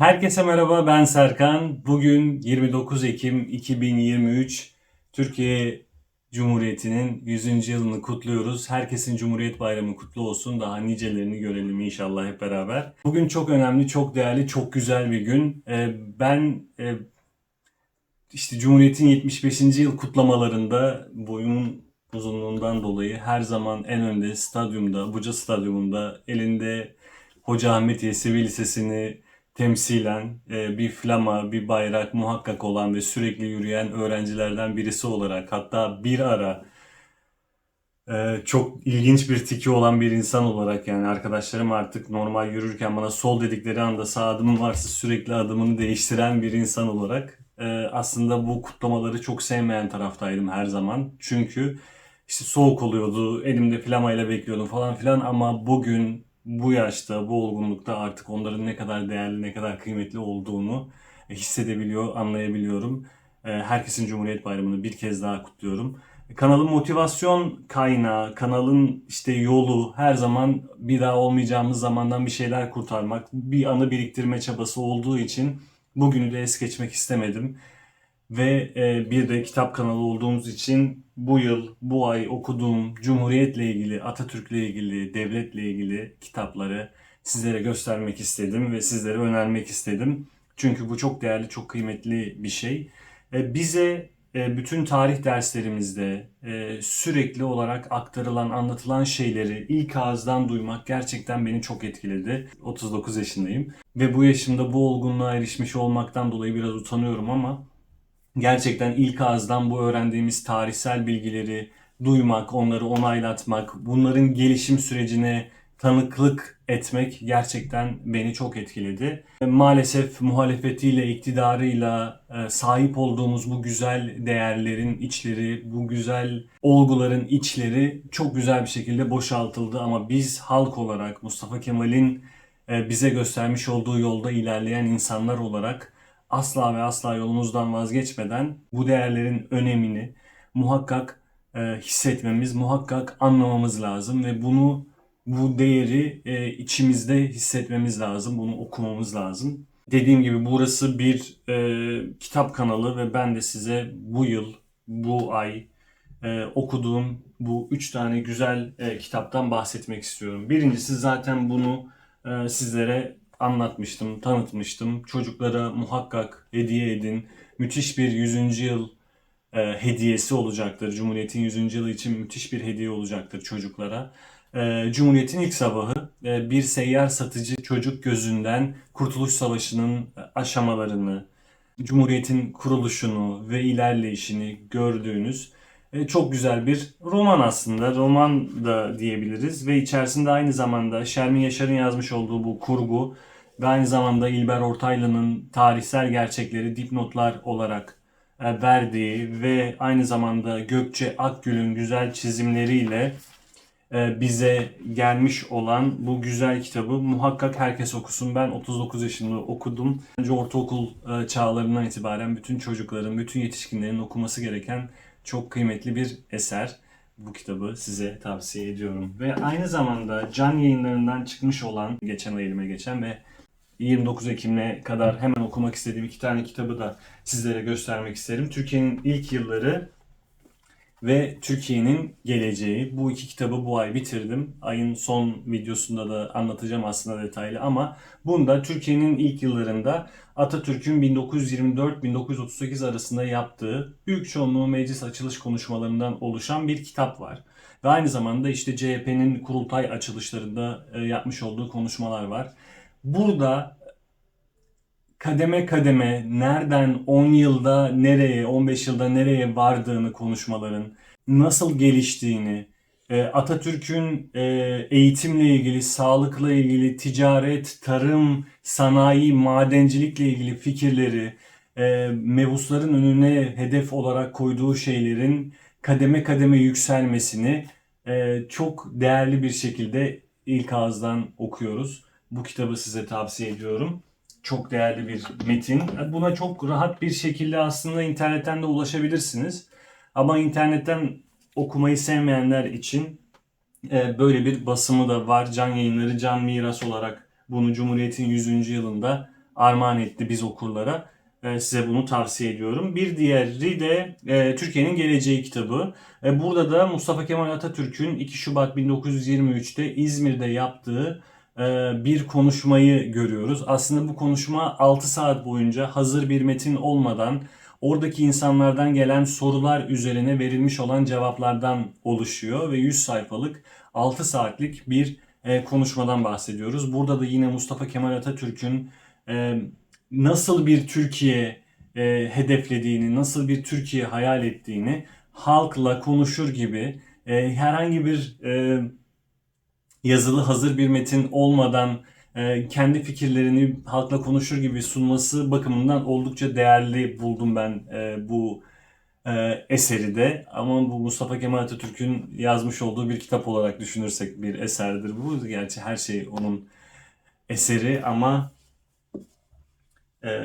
Herkese merhaba ben Serkan. Bugün 29 Ekim 2023 Türkiye Cumhuriyeti'nin 100. yılını kutluyoruz. Herkesin Cumhuriyet Bayramı kutlu olsun. Daha nicelerini görelim inşallah hep beraber. Bugün çok önemli, çok değerli, çok güzel bir gün. Ee, Ben e, işte Cumhuriyet'in 75. yıl kutlamalarında boyumun uzunluğundan dolayı her zaman en önde stadyumda, Buca Stadyumunda elinde Hoca Ahmet Yesevi Lisesi'ni temsilen e, bir flama, bir bayrak muhakkak olan ve sürekli yürüyen öğrencilerden birisi olarak hatta bir ara e, çok ilginç bir tiki olan bir insan olarak yani arkadaşlarım artık normal yürürken bana sol dedikleri anda sağ adımım varsa sürekli adımını değiştiren bir insan olarak e, aslında bu kutlamaları çok sevmeyen taraftaydım her zaman. Çünkü işte soğuk oluyordu, elimde flamayla bekliyordum falan filan ama bugün bu yaşta, bu olgunlukta artık onların ne kadar değerli, ne kadar kıymetli olduğunu e, hissedebiliyor, anlayabiliyorum. E, Herkesin Cumhuriyet Bayramı'nı bir kez daha kutluyorum. Kanalın motivasyon kaynağı, kanalın işte yolu her zaman bir daha olmayacağımız zamandan bir şeyler kurtarmak, bir anı biriktirme çabası olduğu için bugünü de es geçmek istemedim. Ve e, bir de kitap kanalı olduğumuz için bu yıl, bu ay okuduğum Cumhuriyet'le ilgili, Atatürk'le ilgili, devletle ilgili kitapları sizlere göstermek istedim ve sizlere önermek istedim. Çünkü bu çok değerli, çok kıymetli bir şey. E, bize e, bütün tarih derslerimizde e, sürekli olarak aktarılan, anlatılan şeyleri ilk ağızdan duymak gerçekten beni çok etkiledi. 39 yaşındayım ve bu yaşımda bu olgunluğa erişmiş olmaktan dolayı biraz utanıyorum ama gerçekten ilk ağızdan bu öğrendiğimiz tarihsel bilgileri duymak, onları onaylatmak, bunların gelişim sürecine tanıklık etmek gerçekten beni çok etkiledi. Maalesef muhalefetiyle, iktidarıyla e, sahip olduğumuz bu güzel değerlerin içleri, bu güzel olguların içleri çok güzel bir şekilde boşaltıldı ama biz halk olarak Mustafa Kemal'in e, bize göstermiş olduğu yolda ilerleyen insanlar olarak asla ve asla yolumuzdan vazgeçmeden bu değerlerin önemini muhakkak e, hissetmemiz, muhakkak anlamamız lazım ve bunu bu değeri e, içimizde hissetmemiz lazım, bunu okumamız lazım. Dediğim gibi burası bir e, kitap kanalı ve ben de size bu yıl, bu ay e, okuduğum bu üç tane güzel e, kitaptan bahsetmek istiyorum. Birincisi zaten bunu e, sizlere anlatmıştım, tanıtmıştım. Çocuklara muhakkak hediye edin. Müthiş bir 100. yıl e, hediyesi olacaktır. Cumhuriyet'in 100. yılı için müthiş bir hediye olacaktır çocuklara. E, Cumhuriyet'in ilk sabahı e, bir seyyar satıcı çocuk gözünden Kurtuluş Savaşı'nın aşamalarını, Cumhuriyet'in kuruluşunu ve ilerleyişini gördüğünüz e, çok güzel bir roman aslında. Roman da diyebiliriz ve içerisinde aynı zamanda Şermin Yaşar'ın yazmış olduğu bu kurgu ve aynı zamanda İlber Ortaylı'nın tarihsel gerçekleri dipnotlar olarak e, verdiği ve aynı zamanda Gökçe Akgül'ün güzel çizimleriyle e, bize gelmiş olan bu güzel kitabı muhakkak herkes okusun. Ben 39 yaşında okudum. Önce ortaokul e, çağlarından itibaren bütün çocukların, bütün yetişkinlerin okuması gereken çok kıymetli bir eser. Bu kitabı size tavsiye ediyorum. Ve aynı zamanda Can Yayınları'ndan çıkmış olan, geçen ay elime geçen ve 29 Ekim'e kadar hemen okumak istediğim iki tane kitabı da sizlere göstermek isterim. Türkiye'nin ilk yılları ve Türkiye'nin geleceği. Bu iki kitabı bu ay bitirdim. Ayın son videosunda da anlatacağım aslında detaylı ama bunda Türkiye'nin ilk yıllarında Atatürk'ün 1924-1938 arasında yaptığı büyük çoğunluğu meclis açılış konuşmalarından oluşan bir kitap var. Ve aynı zamanda işte CHP'nin kurultay açılışlarında e, yapmış olduğu konuşmalar var. Burada kademe kademe nereden 10 yılda nereye, 15 yılda nereye vardığını konuşmaların, nasıl geliştiğini, e, Atatürk'ün e, eğitimle ilgili, sağlıkla ilgili, ticaret, tarım, sanayi, madencilikle ilgili fikirleri, e, mebusların önüne hedef olarak koyduğu şeylerin kademe kademe yükselmesini çok değerli bir şekilde ilk ağızdan okuyoruz. Bu kitabı size tavsiye ediyorum çok değerli bir metin. Buna çok rahat bir şekilde aslında internetten de ulaşabilirsiniz. Ama internetten okumayı sevmeyenler için e, böyle bir basımı da var. Can yayınları, can miras olarak bunu Cumhuriyet'in 100. yılında armağan etti biz okurlara. E, size bunu tavsiye ediyorum. Bir diğeri de e, Türkiye'nin Geleceği kitabı. Burada da Mustafa Kemal Atatürk'ün 2 Şubat 1923'te İzmir'de yaptığı bir konuşmayı görüyoruz. Aslında bu konuşma 6 saat boyunca hazır bir metin olmadan oradaki insanlardan gelen sorular üzerine verilmiş olan cevaplardan oluşuyor ve 100 sayfalık 6 saatlik bir e, konuşmadan bahsediyoruz. Burada da yine Mustafa Kemal Atatürk'ün e, nasıl bir Türkiye e, hedeflediğini, nasıl bir Türkiye hayal ettiğini halkla konuşur gibi e, herhangi bir e, yazılı hazır bir metin olmadan e, kendi fikirlerini halkla konuşur gibi sunması bakımından oldukça değerli buldum ben e, bu e, eseri de. Ama bu Mustafa Kemal Atatürk'ün yazmış olduğu bir kitap olarak düşünürsek bir eserdir bu. Gerçi her şey onun eseri ama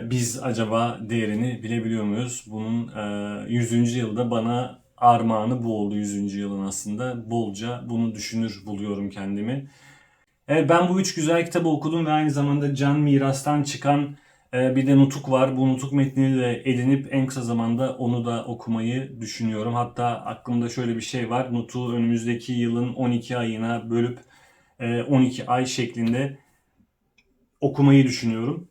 biz acaba değerini bilebiliyor muyuz? Bunun e, 100. yılda bana armağanı bu oldu 100. yılın aslında. Bolca bunu düşünür buluyorum kendimi. Evet ben bu üç güzel kitabı okudum ve aynı zamanda Can Miras'tan çıkan e, bir de Nutuk var. Bu Nutuk metnini de edinip en kısa zamanda onu da okumayı düşünüyorum. Hatta aklımda şöyle bir şey var. Nutuk'u önümüzdeki yılın 12 ayına bölüp e, 12 ay şeklinde okumayı düşünüyorum.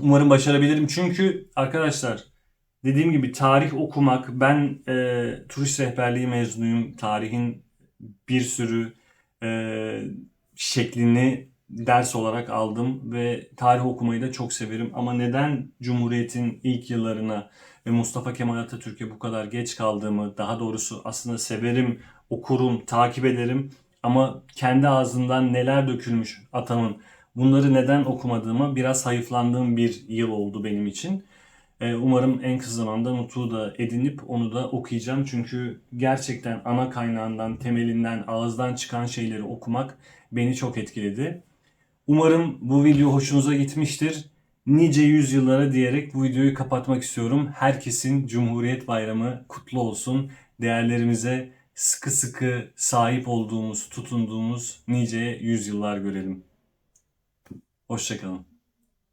Umarım başarabilirim. Çünkü arkadaşlar dediğim gibi tarih okumak, ben e, turist rehberliği mezunuyum. Tarihin bir sürü e, şeklini ders olarak aldım ve tarih okumayı da çok severim. Ama neden Cumhuriyet'in ilk yıllarına ve Mustafa Kemal Atatürk'e bu kadar geç kaldığımı, daha doğrusu aslında severim, okurum, takip ederim. Ama kendi ağzından neler dökülmüş atamın, bunları neden okumadığıma biraz hayıflandığım bir yıl oldu benim için. Ee, Umarım en kısa zamanda Nutuk'u da edinip onu da okuyacağım. Çünkü gerçekten ana kaynağından, temelinden, ağızdan çıkan şeyleri okumak beni çok etkiledi. Umarım bu video hoşunuza gitmiştir. Nice yüzyıllara diyerek bu videoyu kapatmak istiyorum. Herkesin Cumhuriyet Bayramı kutlu olsun. Değerlerimize sıkı sıkı sahip olduğumuz, tutunduğumuz nice yüzyıllar görelim. Hoşçakalın.